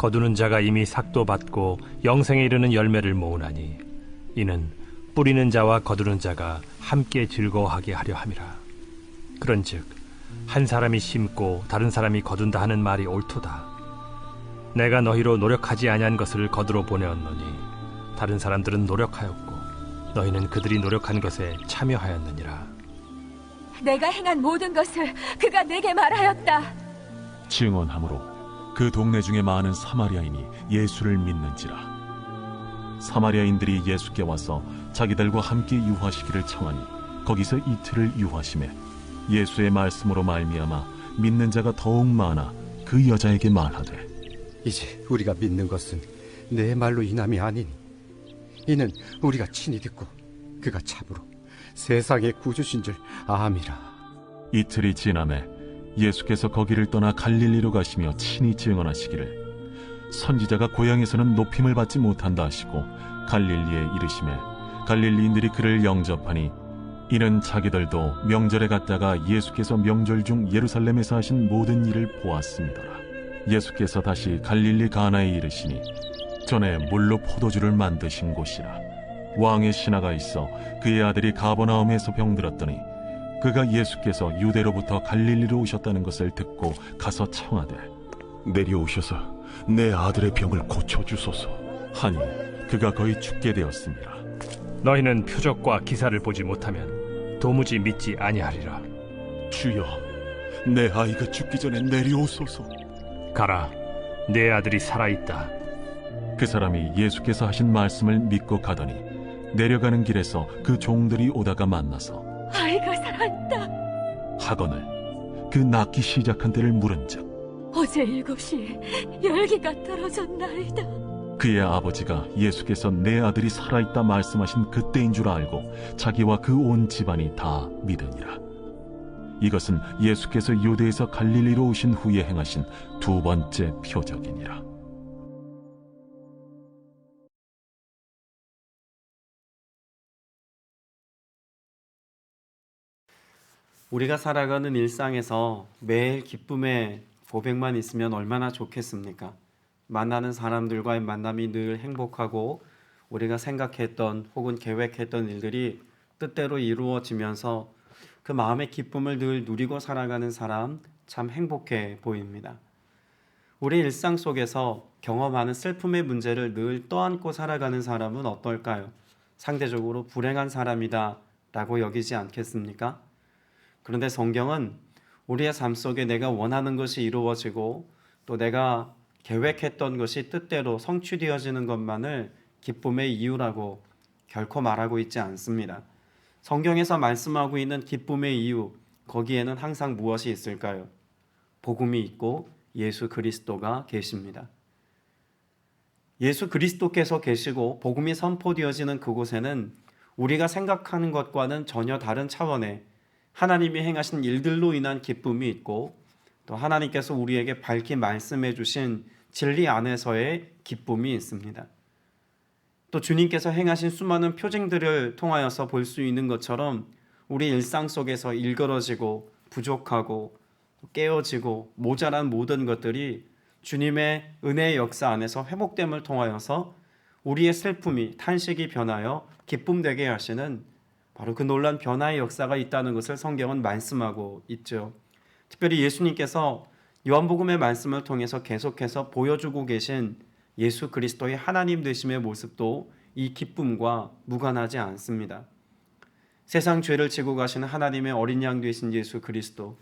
거두는 자가 이미 삭도 받고 영생에 이르는 열매를 모으나니 이는 뿌리는 자와 거두는 자가 함께 즐거워하게 하려 함이라. 그런즉 한 사람이 심고 다른 사람이 거둔다 하는 말이 옳도다. 내가 너희로 노력하지 아니한 것을 거두러 보내었노니 다른 사람들은 노력하였고 너희는 그들이 노력한 것에 참여하였느니라. 내가 행한 모든 것을 그가 내게 말하였다. 증언함으로 그 동네 중에 많은 사마리아인이 예수를 믿는지라. 사마리아인들이 예수께 와서 자기들과 함께 유하시기를 청하니 거기서 이틀을 유하심에 예수의 말씀으로 말미암아 믿는 자가 더욱 많아 그 여자에게 말하되 이제 우리가 믿는 것은 내 말로 인함이 아니니 이는 우리가 친히 듣고 그가 참으로 세상의 구주신 줄 암이라. 이틀이 지남에 예수께서 거기를 떠나 갈릴리로 가시며 친히 증언하시기를. 선지자가 고향에서는 높임을 받지 못한다 하시고 갈릴리에 이르심에 갈릴리인들이 그를 영접하니 이는 자기들도 명절에 갔다가 예수께서 명절 중 예루살렘에서 하신 모든 일을 보았습니다라. 예수께서 다시 갈릴리 가나에 이르시니 전에 물로 포도주를 만드신 곳이라. 왕의 신하가 있어 그의 아들이 가버나움에서 병들었더니 그가 예수께서 유대로부터 갈릴리로 오셨다는 것을 듣고 가서 청하되 내려오셔서 내 아들의 병을 고쳐주소서. 하니 그가 거의 죽게 되었습니다. 너희는 표적과 기사를 보지 못하면 도무지 믿지 아니하리라. 주여, 내 아이가 죽기 전에 내려오소서. 가라, 내 아들이 살아있다. 그 사람이 예수께서 하신 말씀을 믿고 가더니 내려가는 길에서 그 종들이 오다가 만나서. 하거늘 그 낳기 시작한 때를 물은즉 어제 일곱 시에 열기가 떨어졌나이다. 그의 아버지가 예수께서 내 아들이 살아있다 말씀하신 그때인 줄 알고 자기와 그 온 집안이 다 믿으니라. 이것은 예수께서 유대에서 갈릴리로 오신 후에 행하신 두 번째 표적이니라. 우리가 살아가는 일상에서 매일 기쁨의 고백만 있으면 얼마나 좋겠습니까? 만나는 사람들과의 만남이 늘 행복하고 우리가 생각했던 혹은 계획했던 일들이 뜻대로 이루어지면서 그 마음의 기쁨을 늘 누리고 살아가는 사람 참 행복해 보입니다. 우리 일상 속에서 경험하는 슬픔의 문제를 늘 떠안고 살아가는 사람은 어떨까요? 상대적으로 불행한 사람이다 라고 여기지 않겠습니까? 그런데 성경은 우리의 삶 속에 내가 원하는 것이 이루어지고 또 내가 계획했던 것이 뜻대로 성취되어지는 것만을 기쁨의 이유라고 결코 말하고 있지 않습니다. 성경에서 말씀하고 있는 기쁨의 이유, 거기에는 항상 무엇이 있을까요? 복음이 있고 예수 그리스도가 계십니다. 예수 그리스도께서 계시고 복음이 선포되어지는 그곳에는 우리가 생각하는 것과는 전혀 다른 차원의 하나님이 행하신 일들로 인한 기쁨이 있고 또 하나님께서 우리에게 밝히 말씀해 주신 진리 안에서의 기쁨이 있습니다. 또 주님께서 행하신 수많은 표징들을 통하여서 볼 수 있는 것처럼 우리 일상 속에서 일그러지고 부족하고 깨어지고 모자란 모든 것들이 주님의 은혜의 역사 안에서 회복됨을 통하여서 우리의 슬픔이 탄식이 변하여 기쁨 되게 하시는 바로 그 놀란 변화의 역사가 있다는 것을 성경은 말씀하고 있죠. 특별히 예수님께서 요한복음의 말씀을 통해서 계속해서 보여주고 계신 예수 그리스도의 하나님 되심의 모습도 이 기쁨과 무관하지 않습니다. 세상 죄를 지고 가시는 하나님의 어린 양 되신 예수 그리스도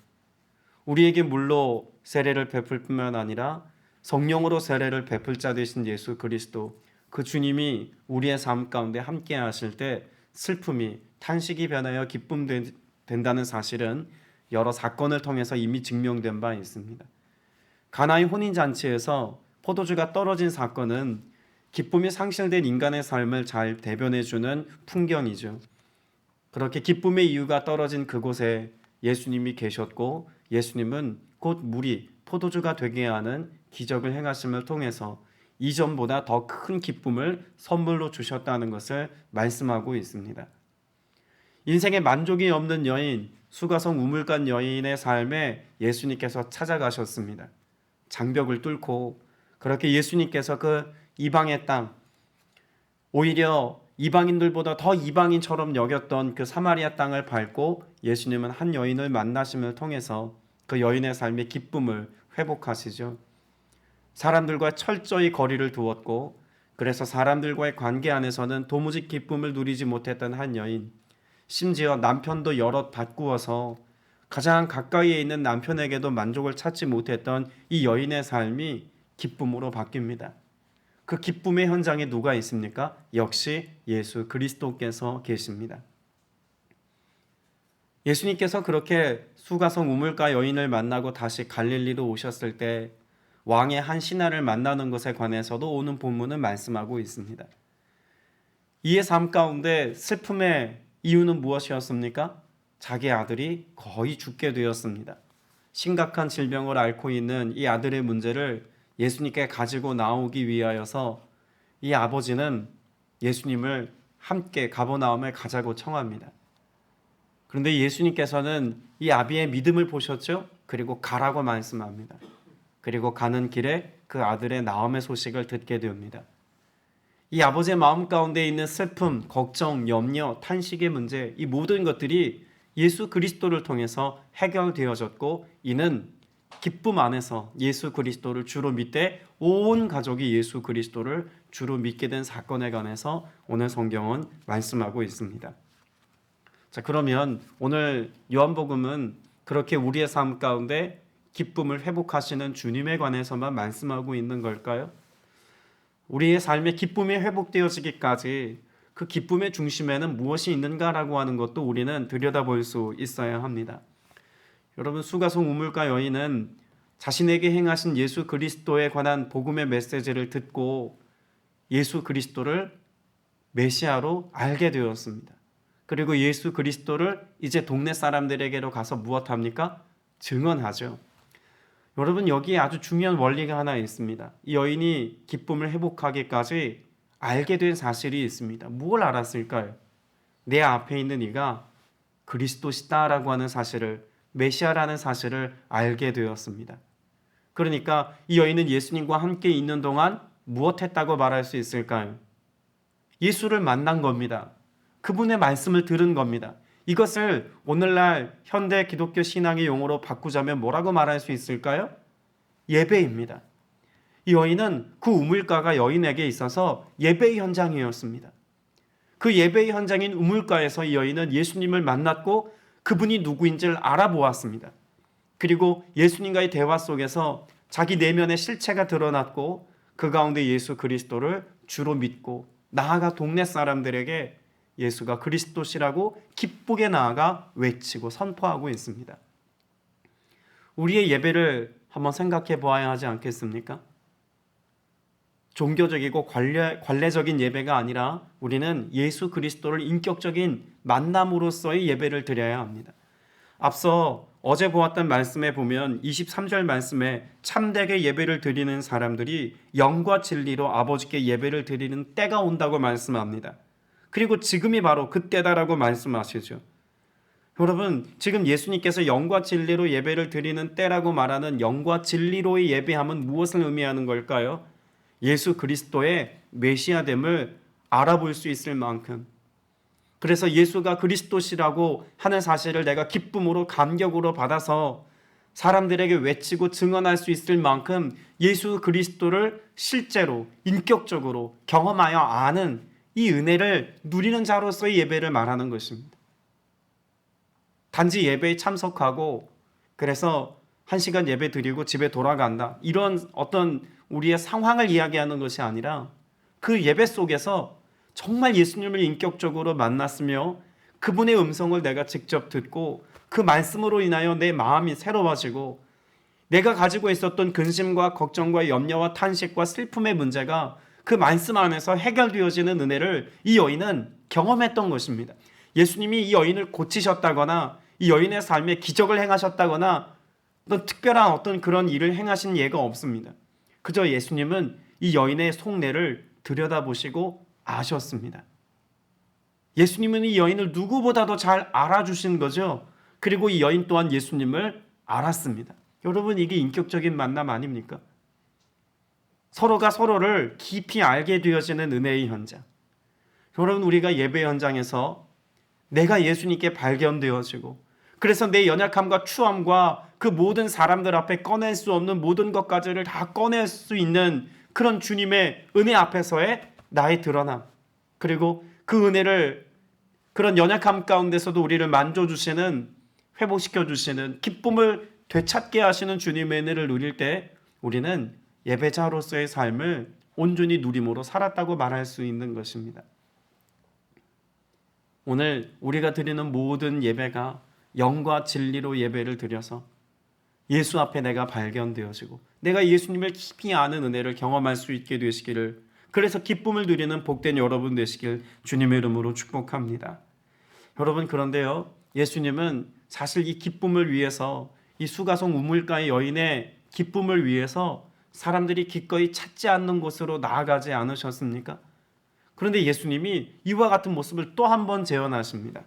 우리에게 물로 세례를 베풀 뿐만 아니라 성령으로 세례를 베풀 자 되신 예수 그리스도 그 주님이 우리의 삶 가운데 함께 하실 때 슬픔이 탄식이 변하여 기쁨 된- 된다는 사실은 여러 사건을 통해서 이미 증명된 바 있습니다. 가나의 혼인 잔치에서 포도주가 떨어진 사건은 기쁨이 상실된 인간의 삶을 잘 대변해 주는 풍경이죠. 그렇게 기쁨의 이유가 떨어진 그곳에 예수님이 계셨고 예수님은 곧 물이 포도주가 되게 하는 기적을 행하심을 통해서 이전보다 더 큰 기쁨을 선물로 주셨다는 것을 말씀하고 있습니다. 인생에 만족이 없는 여인, 수가성 우물간 여인의 삶에 예수님께서 찾아가셨습니다. 장벽을 뚫고 그렇게 예수님께서 그 이방의 땅, 오히려 이방인들보다 더 이방인처럼 여겼던 그 사마리아 땅을 밟고 예수님은 한 여인을 만나심을 통해서 그 여인의 삶의 기쁨을 회복하시죠. 사람들과 철저히 거리를 두었고 그래서 사람들과의 관계 안에서는 도무지 기쁨을 누리지 못했던 한 여인 심지어 남편도 여럿 바꾸어서 가장 가까이에 있는 남편에게도 만족을 찾지 못했던 이 여인의 삶이 기쁨으로 바뀝니다. 그 기쁨의 현장에 누가 있습니까? 역시 예수 그리스도께서 계십니다. 예수님께서 그렇게 수가성 우물가 여인을 만나고 다시 갈릴리로 오셨을 때 왕의 한 신하를 만나는 것에 관해서도 오는 본문은 말씀하고 있습니다. 이의 삶 가운데 슬픔의 이유는 무엇이었습니까? 자기 아들이 거의 죽게 되었습니다. 심각한 질병을 앓고 있는 이 아들의 문제를 예수님께 가지고 나오기 위하여서 이 아버지는 예수님을 함께 가버나움에 가자고 청합니다. 그런데 예수님께서는 이 아비의 믿음을 보셨죠? 그리고 가라고 말씀합니다. 그리고 가는 길에 그 아들의 나음의 소식을 듣게 됩니다. 이 아버지의 마음 가운데 있는 슬픔, 걱정, 염려, 탄식의 문제, 이 모든 것들이 예수 그리스도를 통해서 해결되어졌고 이는 기쁨 안에서 예수 그리스도를 주로 믿되 온 가족이 예수 그리스도를 주로 믿게 된 사건에 관해서 오늘 성경은 말씀하고 있습니다. 자, 그러면 오늘 요한복음은 그렇게 우리의 삶 가운데 기쁨을 회복하시는 주님에 관해서만 말씀하고 있는 걸까요? 우리의 삶의 기쁨이 회복되어지기까지 그 기쁨의 중심에는 무엇이 있는가라고 하는 것도 우리는 들여다볼 수 있어야 합니다. 여러분 수가성 우물가 여인은 자신에게 행하신 예수 그리스도에 관한 복음의 메시지를 듣고 예수 그리스도를 메시아로 알게 되었습니다. 그리고 예수 그리스도를 이제 동네 사람들에게로 가서 무엇합니까? 증언하죠. 여러분 여기에 아주 중요한 원리가 하나 있습니다. 이 여인이 기쁨을 회복하기까지 알게 된 사실이 있습니다. 무엇을 알았을까요? 내 앞에 있는 이가 그리스도시다라고 하는 사실을 메시아라는 사실을 알게 되었습니다. 그러니까 이 여인은 예수님과 함께 있는 동안 무엇했다고 말할 수 있을까요? 예수를 만난 겁니다. 그분의 말씀을 들은 겁니다. 이것을 오늘날 현대 기독교 신앙의 용어로 바꾸자면 뭐라고 말할 수 있을까요? 예배입니다. 이 여인은 그 우물가가 여인에게 있어서 예배의 현장이었습니다. 그 예배의 현장인 우물가에서 이 여인은 예수님을 만났고 그분이 누구인지를 알아보았습니다. 그리고 예수님과의 대화 속에서 자기 내면의 실체가 드러났고 그 가운데 예수 그리스도를 주로 믿고 나아가 동네 사람들에게 예수가 그리스도시라고 기쁘게 나아가 외치고 선포하고 있습니다. 우리의 예배를 한번 생각해 보아야 하지 않겠습니까? 종교적이고 관례, 관례적인 예배가 아니라 우리는 예수 그리스도를 인격적인 만남으로서의 예배를 드려야 합니다. 앞서 어제 보았던 말씀에 보면 23절 말씀에 참되게 예배를 드리는 사람들이 영과 진리로 아버지께 예배를 드리는 때가 온다고 말씀합니다. 그리고 지금이 바로 그때다라고 말씀하시죠. 여러분, 지금 예수님께서 영과 진리로 예배를 드리는 때라고 말하는 영과 진리로의 예배함은 무엇을 의미하는 걸까요? 예수 그리스도의 메시아됨을 알아볼 수 있을 만큼 그래서 예수가 그리스도시라고 하는 사실을 내가 기쁨으로 감격으로 받아서 사람들에게 외치고 증언할 수 있을 만큼 예수 그리스도를 실제로 인격적으로 경험하여 아는 이 은혜를 누리는 자로서의 예배를 말하는 것입니다. 단지 예배에 참석하고 그래서 한 시간 예배 드리고 집에 돌아간다. 이런 어떤 우리의 상황을 이야기하는 것이 아니라 그 예배 속에서 정말 예수님을 인격적으로 만났으며 그분의 음성을 내가 직접 듣고 그 말씀으로 인하여 내 마음이 새로워지고 내가 가지고 있었던 근심과 걱정과 염려와 탄식과 슬픔의 문제가 그 말씀 안에서 해결되어지는 은혜를 이 여인은 경험했던 것입니다. 예수님이 이 여인을 고치셨다거나 이 여인의 삶에 기적을 행하셨다거나 어떤 특별한 어떤 그런 일을 행하신 예가 없습니다. 그저 예수님은 이 여인의 속내를 들여다보시고 아셨습니다. 예수님은 이 여인을 누구보다도 잘 알아주신 거죠. 그리고 이 여인 또한 예수님을 알았습니다. 여러분 이게 인격적인 만남 아닙니까? 서로가 서로를 깊이 알게 되어지는 은혜의 현장. 여러분 우리가 예배 현장에서 내가 예수님께 발견되어지고 그래서 내 연약함과 추함과 그 모든 사람들 앞에 꺼낼 수 없는 모든 것까지를 다 꺼낼 수 있는 그런 주님의 은혜 앞에서의 나의 드러남 그리고 그 은혜를 그런 연약함 가운데서도 우리를 만져주시는 회복시켜 주시는 기쁨을 되찾게 하시는 주님의 은혜를 누릴 때 우리는 예배자로서의 삶을 온전히 누림으로 살았다고 말할 수 있는 것입니다. 오늘 우리가 드리는 모든 예배가 영과 진리로 예배를 드려서 예수 앞에 내가 발견되어지고 내가 예수님을 깊이 아는 은혜를 경험할 수 있게 되시기를 그래서 기쁨을 누리는 복된 여러분 되시길 주님의 이름으로 축복합니다. 여러분 그런데요 예수님은 사실 이 기쁨을 위해서 이 수가성 우물가의 여인의 기쁨을 위해서 사람들이 기꺼이 찾지 않는 곳으로 나아가지 않으셨습니까? 그런데 예수님이 이와 같은 모습을 또 한 번 재현하십니다.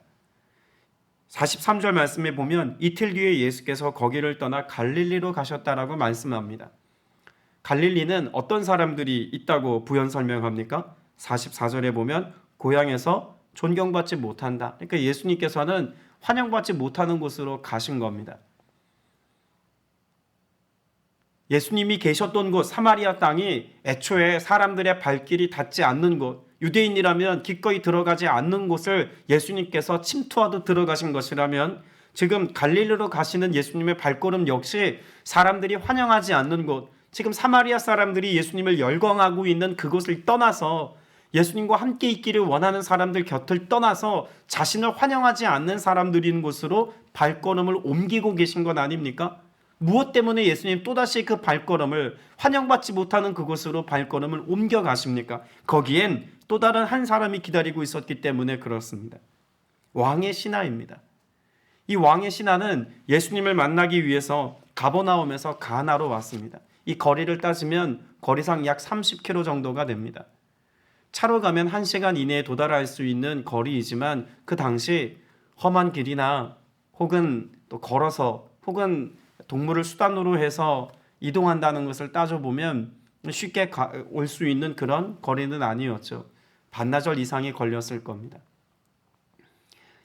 43절 말씀에 보면 이틀 뒤에 예수께서 거기를 떠나 갈릴리로 가셨다라고 말씀합니다. 갈릴리는 어떤 사람들이 있다고 부연 설명합니까? 44절에 보면 고향에서 존경받지 못한다. 그러니까 예수님께서는 환영받지 못하는 곳으로 가신 겁니다. 예수님이 계셨던 곳 사마리아 땅이 애초에 사람들의 발길이 닿지 않는 곳, 유대인이라면 기꺼이 들어가지 않는 곳을 예수님께서 침투하듯 들어가신 것이라면 지금 갈릴리로 가시는 예수님의 발걸음 역시 사람들이 환영하지 않는 곳, 지금 사마리아 사람들이 예수님을 열광하고 있는 그곳을 떠나서 예수님과 함께 있기를 원하는 사람들 곁을 떠나서 자신을 환영하지 않는 사람들인 곳으로 발걸음을 옮기고 계신 것 아닙니까? 무엇 때문에 예수님 또다시 그 발걸음을 환영받지 못하는 그곳으로 발걸음을 옮겨 가십니까? 거기엔 또 다른 한 사람이 기다리고 있었기 때문에 그렇습니다. 왕의 신하입니다. 이 왕의 신하는 예수님을 만나기 위해서 가버나움에서 가나로 왔습니다. 이 거리를 따지면 거리상 약 30km 정도가 됩니다. 차로 가면 1시간 이내에 도달할 수 있는 거리이지만 그 당시 험한 길이나 혹은 또 걸어서 혹은 동물을 수단으로 해서 이동한다는 것을 따져보면 쉽게 올 수 있는 그런 거리는 아니었죠. 반나절 이상이 걸렸을 겁니다.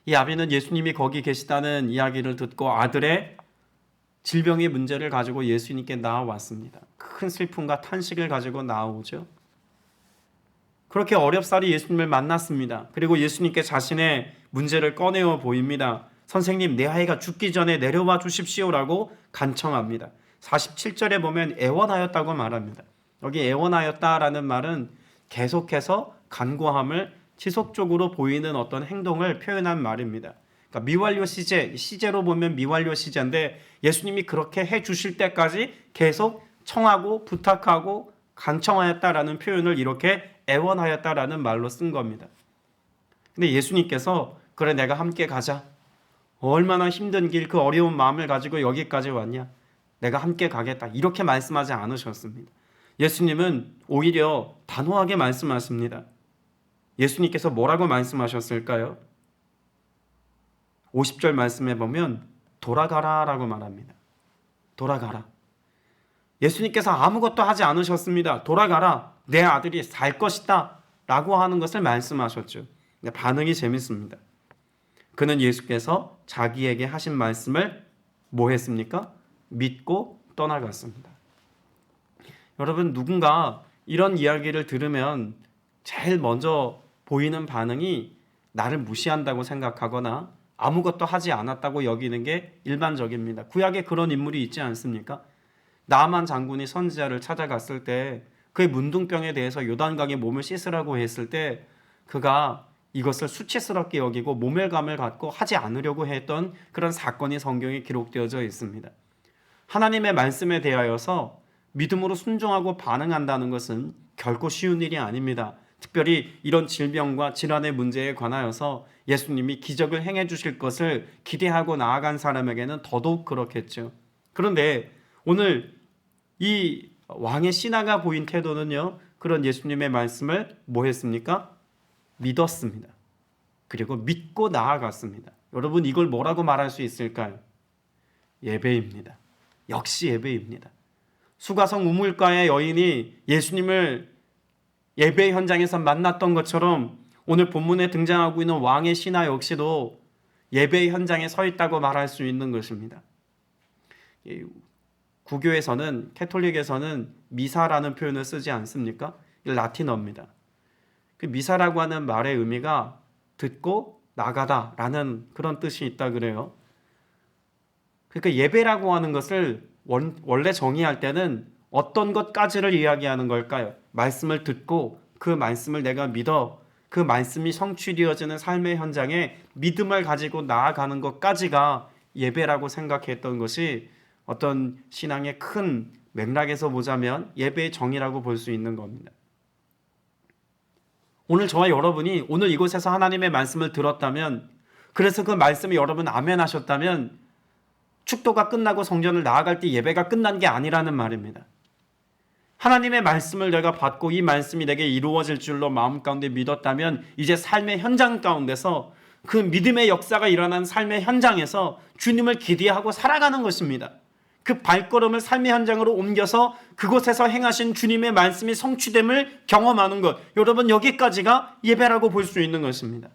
이 아비는 예수님이 거기 계시다는 이야기를 듣고 아들의 질병의 문제를 가지고 예수님께 나와왔습니다. 큰 슬픔과 탄식을 가지고 나오죠. 그렇게 어렵사리 예수님을 만났습니다. 그리고 예수님께 자신의 문제를 꺼내어 보입니다. 선생님, 내 아이가 죽기 전에 내려와 주십시오라고 간청합니다. 47절에 보면 애원하였다고 말합니다. 여기 애원하였다라는 말은 계속해서 간구함을 지속적으로 보이는 어떤 행동을 표현한 말입니다. 그러니까 미완료 시제, 시제로 보면 미완료 시제인데 예수님이 그렇게 해 주실 때까지 계속 청하고 부탁하고 간청하였다라는 표현을 이렇게 애원하였다라는 말로 쓴 겁니다. 근데 예수님께서 그래 내가 함께 가자. 얼마나 힘든 길 그 어려운 마음을 가지고 여기까지 왔냐? 내가 함께 가겠다. 이렇게 말씀하지 않으셨습니다. 예수님은 오히려 단호하게 말씀하십니다. 예수님께서 뭐라고 말씀하셨을까요? 50절 말씀에 보면 돌아가라 라고 말합니다. 돌아가라. 예수님께서 아무것도 하지 않으셨습니다. 돌아가라. 내 아들이 살 것이다. 라고 하는 것을 말씀하셨죠. 반응이 재밌습니다. 그는 예수께서 자기에게 하신 말씀을 뭐 했습니까? 믿고 떠나갔습니다. 여러분 누군가 이런 이야기를 들으면 제일 먼저 보이는 반응이 나를 무시한다고 생각하거나 아무것도 하지 않았다고 여기는 게 일반적입니다. 구약에 그런 인물이 있지 않습니까? 나만 장군이 선지자를 찾아갔을 때 그의 문둥병에 대해서 요단강에 몸을 씻으라고 했을 때 그가 이것을 수치스럽게 여기고 모멸감을 갖고 하지 않으려고 했던 그런 사건이 성경에 기록되어져 있습니다. 하나님의 말씀에 대하여서 믿음으로 순종하고 반응한다는 것은 결코 쉬운 일이 아닙니다. 특별히 이런 질병과 질환의 문제에 관하여서 예수님이 기적을 행해 주실 것을 기대하고 나아간 사람에게는 더더욱 그렇겠죠. 그런데 오늘 이 왕의 신하가 보인 태도는요. 그런 예수님의 말씀을 뭐 했습니까? 믿었습니다. 그리고 믿고 나아갔습니다. 여러분 이걸 뭐라고 말할 수 있을까요? 예배입니다. 역시 예배입니다. 수가성 우물가의 여인이 예수님을 예배 현장에서 만났던 것처럼 오늘 본문에 등장하고 있는 왕의 신하 역시도 예배 현장에 서 있다고 말할 수 있는 것입니다. 이 구교에서는 캐톨릭에서는 미사라는 표현을 쓰지 않습니까? 이 라틴어입니다. 그 미사라고 하는 말의 의미가 듣고 나가다라는 그런 뜻이 있다 그래요. 그러니까 예배라고 하는 것을 원, 원래 정의할 때는 어떤 것까지를 이야기하는 걸까요? 말씀을 듣고 그 말씀을 내가 믿어 그 말씀이 성취되어지는 삶의 현장에 믿음을 가지고 나아가는 것까지가 예배라고 생각했던 것이 어떤 신앙의 큰 맥락에서 보자면 예배의 정의라고 볼 수 있는 겁니다. 오늘 저와 여러분이 오늘 이곳에서 하나님의 말씀을 들었다면 그래서 그 말씀에 여러분 아멘 하셨다면 축도가 끝나고 성전을 나아갈 때 예배가 끝난 게 아니라는 말입니다. 하나님의 말씀을 내가 받고 이 말씀이 내게 이루어질 줄로 마음 가운데 믿었다면 이제 삶의 현장 가운데서 그 믿음의 역사가 일어난 삶의 현장에서 주님을 기대하고 살아가는 것입니다. 그 발걸음을 삶의 현장으로 옮겨서 그곳에서 행하신 주님의 말씀이 성취됨을 경험하는 것. 여러분 여기까지가 예배라고 볼 수 있는 것입니다.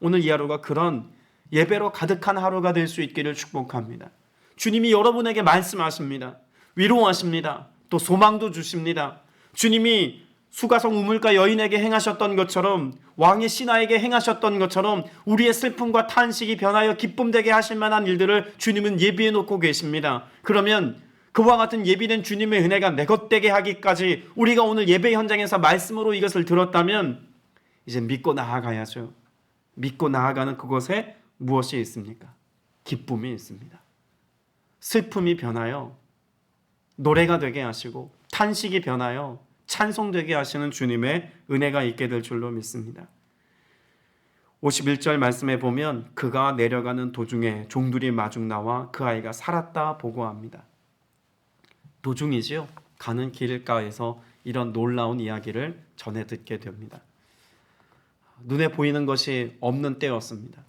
오늘 이 하루가 그런 예배로 가득한 하루가 될 수 있기를 축복합니다. 주님이 여러분에게 말씀하십니다. 위로하십니다. 또 소망도 주십니다. 주님이 수가성 우물가 여인에게 행하셨던 것처럼 왕의 신하에게 행하셨던 것처럼 우리의 슬픔과 탄식이 변하여 기쁨되게 하실 만한 일들을 주님은 예비해 놓고 계십니다. 그러면 그와 같은 예비된 주님의 은혜가 내것 되게 하기까지 우리가 오늘 예배 현장에서 말씀으로 이것을 들었다면 이제 믿고 나아가야죠. 믿고 나아가는 그곳에 무엇이 있습니까? 기쁨이 있습니다. 슬픔이 변하여 노래가 되게 하시고 탄식이 변하여 찬송되게 하시는 주님의 은혜가 있게 될 줄로 믿습니다. 51절 말씀에 보면 그가 내려가는 도중에 종들이 마중 나와 그 아이가 살았다 보고합니다. 도중이지요. 가는 길가에서 이런 놀라운 이야기를 전해 듣게 됩니다. 눈에 보이는 것이 없는 때였습니다.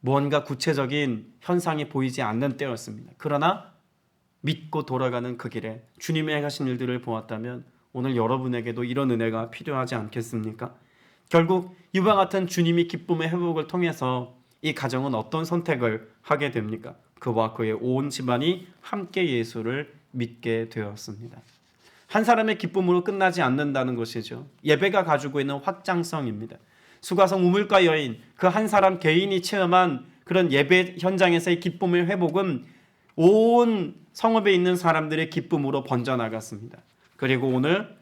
무언가 구체적인 현상이 보이지 않는 때였습니다. 그러나 믿고 돌아가는 그 길에 주님의 행하신 일들을 보았다면 오늘 여러분에게도 이런 은혜가 필요하지 않겠습니까? 결국 이와 같은 주님이 기쁨의 회복을 통해서 이 가정은 어떤 선택을 하게 됩니까? 그와 그의 온 집안이 함께 예수를 믿게 되었습니다. 한 사람의 기쁨으로 끝나지 않는다는 것이죠. 예배가 가지고 있는 확장성입니다. 수가성 우물가 여인 그 한 사람 개인이 체험한 그런 예배 현장에서의 기쁨의 회복은 온 성읍에 있는 사람들의 기쁨으로 번져나갔습니다. 그리고 오늘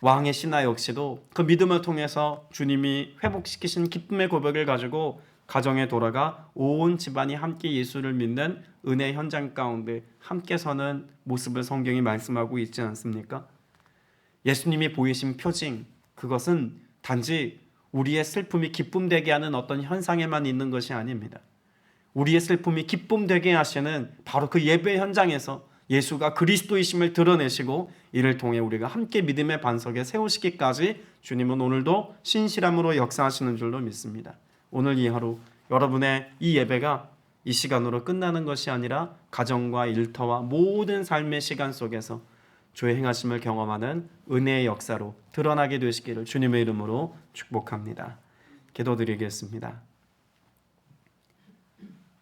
왕의 신하 역시도 그 믿음을 통해서 주님이 회복시키신 기쁨의 고백을 가지고 가정에 돌아가 온 집안이 함께 예수를 믿는 은혜 현장 가운데 함께 서는 모습을 성경이 말씀하고 있지 않습니까? 예수님이 보이신 표징 그것은 단지 우리의 슬픔이 기쁨 되게 하는 어떤 현상에만 있는 것이 아닙니다. 우리의 슬픔이 기쁨 되게 하시는 바로 그 예배 현장에서 예수가 그리스도이심을 드러내시고 이를 통해 우리가 함께 믿음의 반석에 세우시기까지 주님은 오늘도 신실함으로 역사하시는 줄로 믿습니다. 오늘 이 하루 여러분의 이 예배가 이 시간으로 끝나는 것이 아니라 가정과 일터와 모든 삶의 시간 속에서 주의 행하심을 경험하는 은혜의 역사로 드러나게 되시기를 주님의 이름으로 축복합니다. 기도드리겠습니다.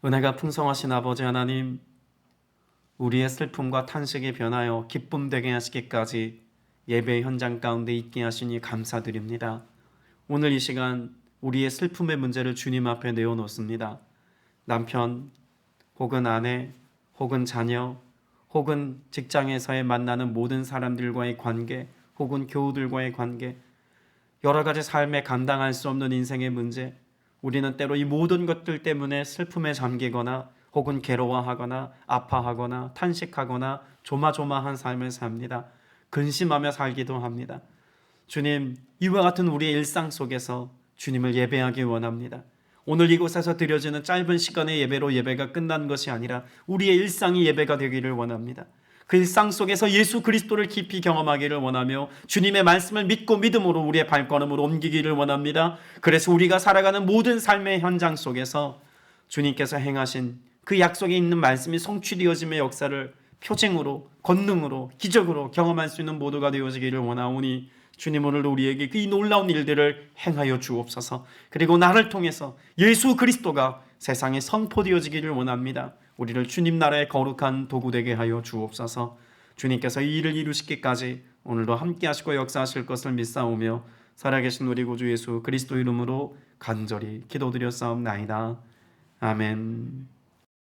은혜가 풍성하신 아버지 하나님, 우리의 슬픔과 탄식이 변하여 기쁨 되게 하시기까지 예배 현장 가운데 있게 하시니 감사드립니다. 오늘 이 시간 우리의 슬픔의 문제를 주님 앞에 내어놓습니다. 남편 혹은 아내 혹은 자녀 혹은 직장에서의 만나는 모든 사람들과의 관계 혹은 교우들과의 관계 여러 가지 삶에 감당할 수 없는 인생의 문제 우리는 때로 이 모든 것들 때문에 슬픔에 잠기거나 혹은 괴로워하거나 아파하거나 탄식하거나 조마조마한 삶을 삽니다. 근심하며 살기도 합니다. 주님, 이와 같은 우리의 일상 속에서 주님을 예배하기 원합니다. 오늘 이곳에서 드려지는 짧은 시간의 예배로 예배가 끝난 것이 아니라 우리의 일상이 예배가 되기를 원합니다. 그 일상 속에서 예수 그리스도를 깊이 경험하기를 원하며 주님의 말씀을 믿고 믿음으로 우리의 발걸음을 옮기기를 원합니다. 그래서 우리가 살아가는 모든 삶의 현장 속에서 주님께서 행하신 그 약속에 있는 말씀이 성취되어짐의 역사를 표징으로 권능으로 기적으로 경험할 수 있는 모두가 되어지기를 원하오니 주님 오늘 우리에게 그이 놀라운 일들을 행하여 주옵소서. 그리고 나를 통해서 예수 그리스도가 세상에 선포되어지기를 원합니다. 우리를 주님 나라의 거룩한 도구 되게 하여 주옵소서. 주님께서 이 일을 이루시기까지 오늘도 함께 하시고 역사하실 것을 믿사오며 살아계신 우리 구주 예수 그리스도 이름으로 간절히 기도드렸사옵나이다. 아멘.